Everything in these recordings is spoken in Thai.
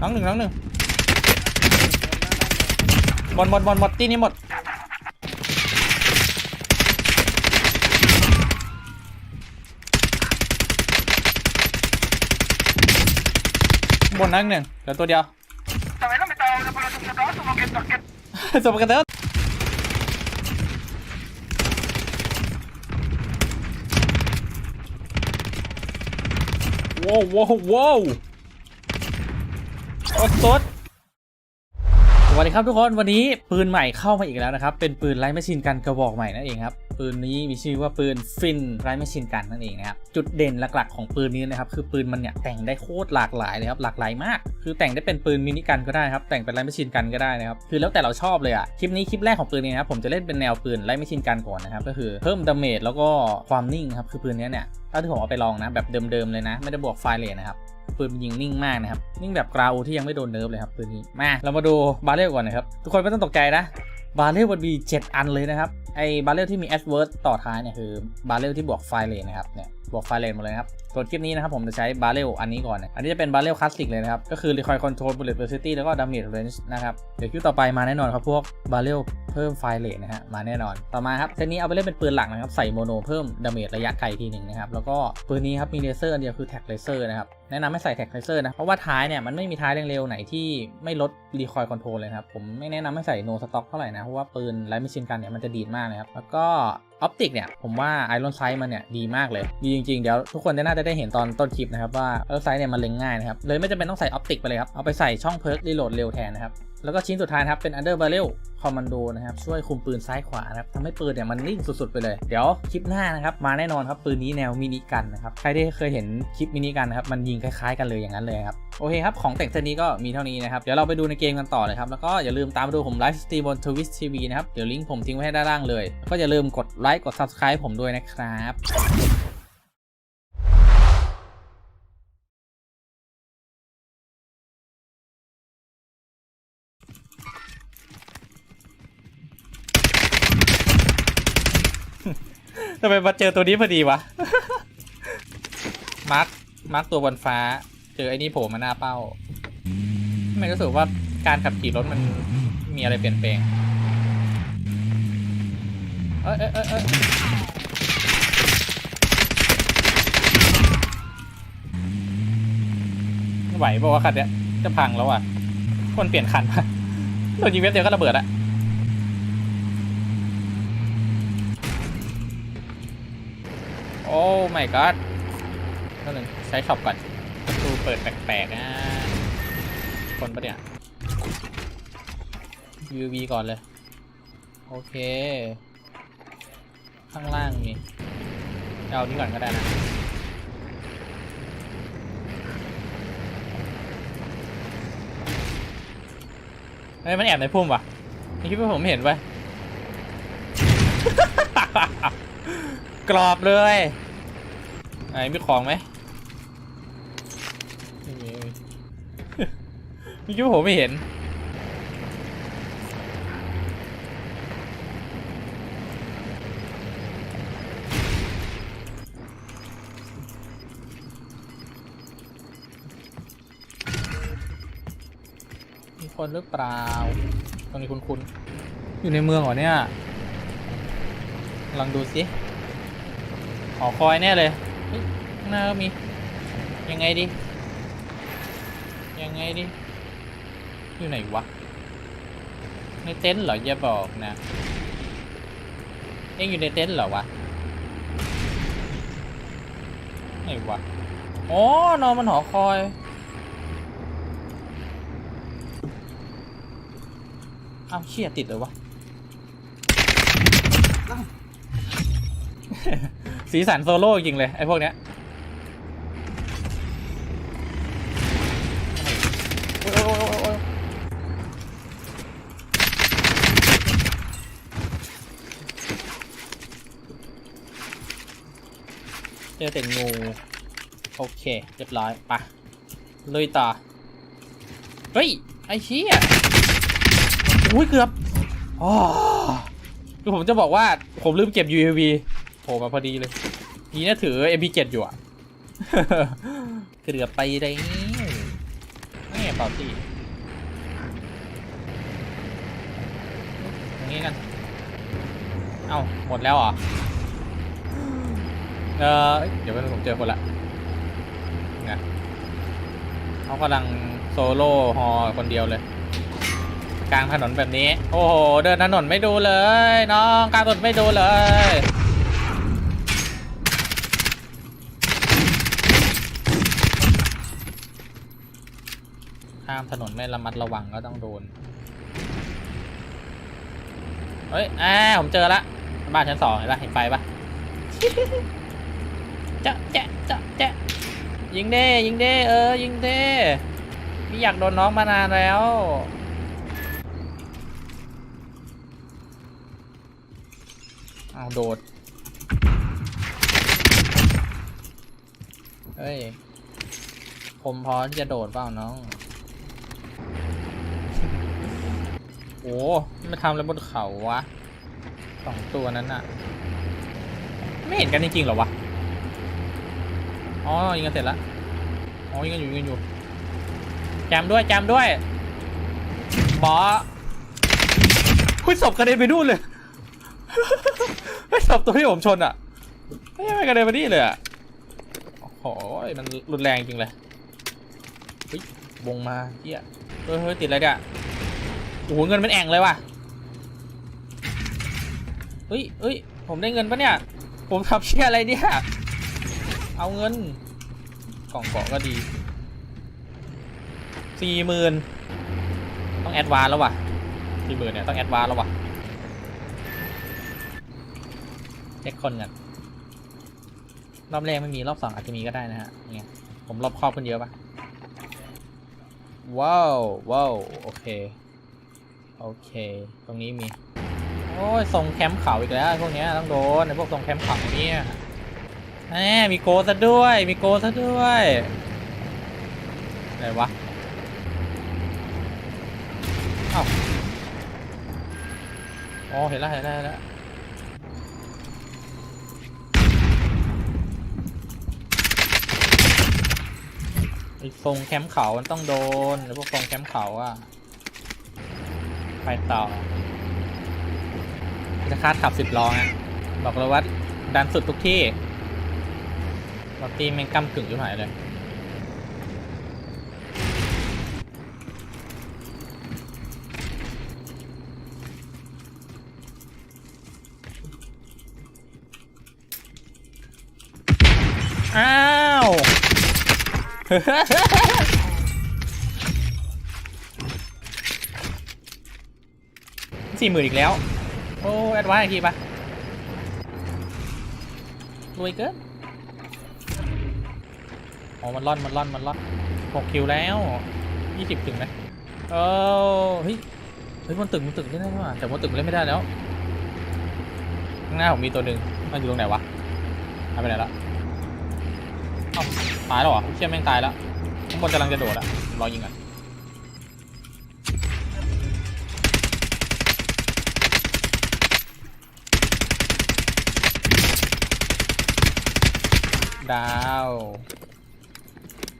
น้องหนึ่งน้องหนึ่งหมดหมดหมดหมดตีนี้หมดบนนั่งหนึ่งเหลือตัวเดียวสมกันเตอร์ว้าวว้าวว้าว อดสดสวัสดีครับทุกคนวันนี้ปืนใหม่เข้ามาอีกแล้วนะครับ เป็นปืนไร้แมชชีนกันกระบอกใหม่นั่นเองครับ ปืนนี้มีชื่อว่าปืนฟินไร้แมชชีนกันนั่นเองนะครับจุดเด่นหลักๆของปืนนี้นะครับคือปืนมันเนี่ยแต่งได้โคตรหลากหลายเลยครับหลากหลายมาก คือแต่งได้เป็นปืนมินิกันก็ได้ครับแต่งเป็นไร้แมชชีนกันก็ได้นะครับคือแล้วแต่เราชอบเลยอะคลิปนี้คลิปแรกของปืนนี้นะครับผมจะเล่นเป็นแนวปืนไร้แมชชีนกันก่อนนะครับก็คือเพิ่มดาเมจแล้วก็ความนิ่งครับคือปืนนี้เนี่ยเท่าที่ผมเอาไปลองนะแบบเดิมๆเลยนะ ไม่ได้บวกไฟเลทนะครับปืนมันยิงนิ่งมากนะครับนิ่งแบบกราวที่ยังไม่โดนเนิร์ฟเลยครับปืนนี้มาเรามาดูบาเรลก่อนนะครับทุกคนไม่ต้องตกใจนะ บาเรลมันมี 7 อันเลยนะครับ ไอบาเรลที่มีแอดเวิร์ดต่อท้ายเนี่ยคือบาเรลที่บวกไฟเลนนะครับเนี่ยบวกไฟเลนหมดเลยครับ ส่วนคลิปนี้นะครับผมจะใช้บาเรลอันนี้ก่อนนะอันนี้จะเป็นบาเรลคลาสสิกเลยนะครับ ก็คือ Recoil Control Bullet Velocity แล้วก็ Damage Range นะครับ เดี๋ยวคลิปต่อไปมาแน่นอนครับ พวกบาเรลเพิ่มไฟเลนนะฮะ มาแน่นอน ต่อมาครับเซตนี้เอาไปเล่นเป็นปืนหลักนะครับ ใส่โมโนเพิ่มดาเมจระยะไกลทีหนึ่งนะครับ แล้วก็ปืนนี้ครับมีเลเซอร์อันเดียวคือแท็กเลเซอร์นะครับ แนะนำให้ใส่แท็กเลเซอร์นะ เพราะว่าท้ายเนี่ยมันไม่มีท้ายเร็วๆไหนที่ไม่ลดรีคอยคอนโทรลเลยครับ ผมไม่แนะนำให้ใส่โนสต็อกเท่าไหร่นะ เพราะว่าปืนไร้มิชินกันเนี่ยมันจะดีดมากนะครับ แล้วก็ ออปติกเนี่ยผมว่าไอรอนไซด์มันเนี่ยดีมากเลย ดีจริงๆ เดี๋ยวทุกคนจะน่าจะได้เห็นตอนต้นคลิปนะครับว่าไอรอนไซด์เนี่ยมันเล็งง่ายนะครับเลยไม่จำเป็นต้องใส่ออปติกไปเลยครับเอาไปใส่ช่องเพิร์กรีโหลดเร็วแทนนะครับแล้วก็ชิ้นสุดท้ายครับเป็นอันเดอร์บเป็น under barrel commando นะครับช่วยคุมปืนซ้ายขวานะครับทำให้ปืนเนี่ยมันนิ่งสุดๆไปเลย เดี๋ยวคลิปหน้านะครับมาแน่นอนครับปืนนี้แนวมินิกันนะครับใครที่เคยเห็นคลิปมินิกันนะครับมันยิงคล้ายๆกันเลยอย่างนั้นเลยครับโอเคครับของแต่งเซตนี้ก็มีเท่านี้นะครับเดี๋ยวเราไปดูในเกมกันต่อเลยครับแล้วก็อย่าลืมตามดูผมไลฟ์สตรีมบน Twitch TV นะครับเดี๋ยวลิงก์ผมทิ้งไว้ให้ด้านล่างเลย ก็อย่าลืมกดไลค์กด subscribe ผมด้วยนะครับ ทำไมมาเจอตัวนี้พอดีวะ มาร์ค มาร์คตัวบนฟ้า เจอไอ้นี่โผล่มาหน้าเป้าทำไมรู้สึกว่าการขับขี่รถมันมีอะไรเปลี่ยนแปลง เอ้ยเอ้ยเอ้ยเอ้ยไหวบอกว่าคันเนี้ยจะพังแล้วอะ คนเปลี่ยนคันมาโดนยิงเว็บเดียวก็ระเบิดอะ อ้ my god ก็หนึ่งใช้ช็อปก่อนประตูเปิดแปลกๆนะคนปะเนี่ย UV ก่อนเลย โอเค ข้างล่างมีเอานี่ก่อนก็ได้นะเฮ้ยมันแอบในพุ่มวะไม่คิดว่าผมเห็นไว้กรอบเลย ไหนมีของไหมไม่มีไม่มีไม่คิดว่าผมไม่เห็น มีคนหรือเปล่า ตรงนี้คุณคุณอยู่ในเมืองเหรอเนี่ย ลองดูสิหอคอยแน่เลย ข้างหน้าก็มี ยังไงดียังไงดีอยู่ไหนวะ ในเต็นท์เหรออย่าบอกนะเอ็งอยู่ในเต็นท์เหรอวะไหนวะอ๋อนอนบนหอคอยอ้าวเชี่ยติดเลยวะ สีสันโซโล่จริงเลยไอ้พวกเนี้ยเจอแต่งู โอเค เรียบร้อยปะลุยต่อ เฮ้ย ไอ้เชี่ยอุ้ยเกือบ อ๋อคือผมจะบอกว่าผมลืมเก็บ UAV ผล่มาพอดีเลยนี่น่าถือ MP7 อยู่อะเกือบไปได้แหมเป่าที่อย่างนี้กัน เอ้า หมดแล้วเหรอ เออเอ้ยเดี๋ยวไปผมเจอคนละนะเขากำลังโซโล่ฮอคนเดียวเลย กลางถนนแบบนี้ โอ้โห เดินถนนไม่ดูเลย น้อง กลางถนนไม่ดูเลย ข้ามถนนไม่ระมัดระวังก็ต้องโดน เฮ้ยอ่าผมเจอละบ้านชั้นสองเห็นปะเห็นไฟปะจะแจะจะแจะยิงเด้ยิงเด้เออ ยิงเด้พี่อยากโดนน้องมานานแล้วเอาโดด เฮ้ย ผมพอที่จะโดดเปล่าน้อง โอ้ม่ทำอะไรบนเขาวะสองตัวนั้นน่ะ ไม่เห็นกันจริงๆหรอวะ อ๋อยิงกันเสร็จแล้วอ๋อยิงกันอยู่ยิงกันอยู่จำด้วยจำด้วยบอคุณศพกระเด็นไปนู่นเลยไม่ศพตัวที่ผมชนอะไม่ไม่กระเด็นไปนี่เลยอะโอ้โหมันรุนแรงจริงเลยเฮ้ยวงมาเฮียเฮ้ยเฮ้ยติดอะไรเนี่ย โอ้โหเงินเป็นแอ่งเลยว่ะเฮ้ยเฮ้ยผมได้เงินปะเนี่ย ผมทำเชี่ยอะไรเนี่ย เอาเงิน กล่องเกาะก็ดีสี่หมื่นต้องแอดวานแล้วว่ะสี่หมื่นเนี่ยต้องแอดวานแล้วว่ะเช็คคนกันรอบแรกไม่มีรอบสองอาจจะมีก็ได้นะฮะเนี่ยผมรอบครอบขึ้นเยอะปะว้าวว้าวโอเค โอเค ตรงนี้มี โอ้ยทรงแคมป์เขาอีกแล้วพวกนี้ต้องโดนไอ้พวกทรงแคมป์เขาเนี่ยแหมมีโกซะด้วย มีโกซะด้วยอะไรวะเอ้าอ๋อเห็นแล้วเห็นแล้วเห็นแล้วไอ้ทรงแคมป์เขา มันต้องโดนไอ้พวกทรงแคมป์เขาอะ ไปต่อจะคาดขับสิบล้อนะบอกเลยว่าดันสุดทุกที่รถตีแม่งกำกึ่งอยู่ไหนเลยอ้าว สี่หมื่นอีกแล้ว โอ้แอดวานซ์อีกทีปะรวยเกินอ๋อมันร่อน มันร่อน มันร่อนหกคิวแล้วยี่สิบถึงไหมเออเฮ้ย เฮ้ยบนตึกบนตึกเล่นได้ว่ะแต่บนตึกเล่นไม่ได้แล้ว ข้างหน้าผมมีตัวหนึ่งมันอยู่ตรงไหนวะหายไปไหนละเอ้าตายแล้วเหรอเชี่ยแม่งตายแล้วข้างบนกำลังจะโดดอะรอยิงอะ ดาว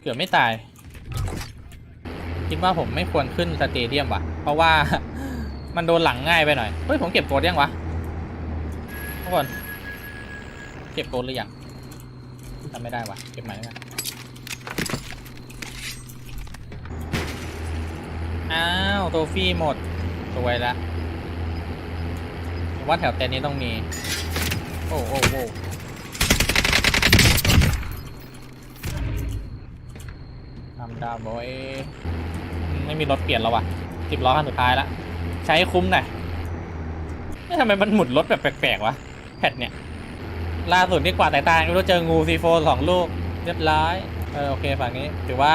เกือบไม่ตาย คิดว่าผมไม่ควรขึ้นสเตเดียมว่ะ เพราะว่ามันโดนหลังง่ายไปหน่อย เฮ้ย ผมเก็บโกดยังวะทุกคน เก็บโกดหรือยังทำไม่ได้วะเก็บใหม่แล้วกันอ้าว โทฟี่หมดสวยละว่าแถวเต็นท์นี้ต้องมี โอ้โอ้โอ้ ทำดาวบอยไม่มีรถเปลี่ยนแล้ววะสิบล้อคันสุดท้ายละใช้คุ้มหน่อยทำไมมันหมุนรถแบบแปลกๆวะแพทเนี่ยล่าสุดนี่กว่าแต่ตาก็รู้เจองูซีโฟสองลูกเรียบร้อยเออโอเคฝั่งนี้ถือว่า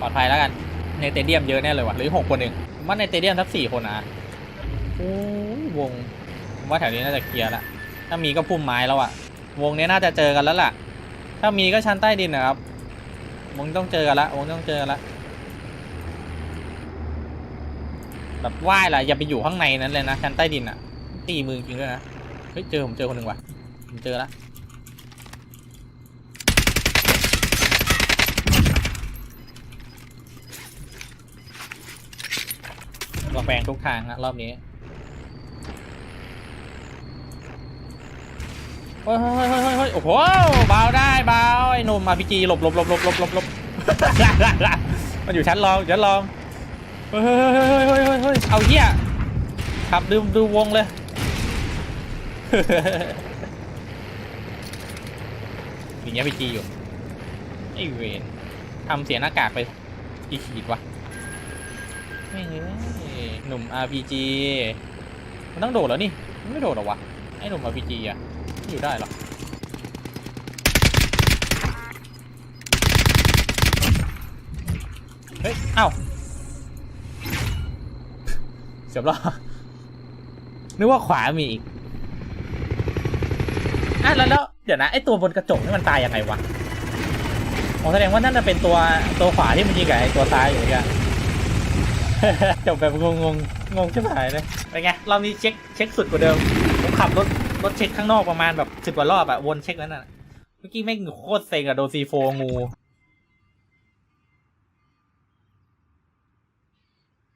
ปลอดภัยแล้วกัน ในเตเดียมเยอะแน่เลยว่ะหรือหกคนเองผมว่าในเตเดียมสักสี่คนอะโอ้วงว่าแถวนี้น่าจะเคลียร์ละถ้ามีก็พุ่มไม้แล้วอะวงนี้น่าจะเจอกันแล้วล่ะ ถ้ามีก็ชั้นใต้ดินนะครับ มึงต้องเจอกันละมึงต้องเจอกันละแบบว่ายล่ะอย่าไปอยู่ข้างในนั้นเลยนะแทนใต้ดินอะ ตีมือจริงด้วยนะเฮ้ยเจอผมเจอคนหนึ่งว่ะผมเจอละระแปลงทุกทางนะรอบนี้ เฮ้ยเฮ้ยเฮ้ยเฮ้ยโอ้โหเบาได้เบาไอ้หนุ่มมาพีจีหลบหลบหลบหลบหลบหลบหลบมันอยู่ชั้นรองชั้นรองเฮ้ยเฮ้ยเฮ้ยเฮ้ยเฮ้ยเฮ้ยเอาเหี้ยขับดูดูวงเลยอย่างเงี้ยพีจีอยู่ไอ้เวนทำเสียหน้ากากไปกี่ขีดวะไม่เงยหนุ่ม RPG มันต้องโดดแล้วนี่มันไม่โดดหรอวะไอ้หนุ่ม RPG อะ อยู่ได้หรอเฮ้ยเอ้าเสียบล้อนึกว่าขวามีอีกอะแล้วแล้วเดี๋ยวนะไอตัวบนกระจกนี่มันตายยังไงวะอ๋อแสดงว่านั่นน่ะเป็นตัวตัวขวาที่มันยิงกับไอตัวซ้ายอยู่เนี่ยจบแบบงงงงงชิบหายเลยเป็นไงรอบนี้เช็คเช็คสุดกว่าเดิมผมขับรถ รถเช็คข้างนอกประมาณแบบสิบกว่ารอบอะวนเช็คนั้น่ะเมื่อกี้แม่งโคตรเซ็งอะโดนซีโฟงู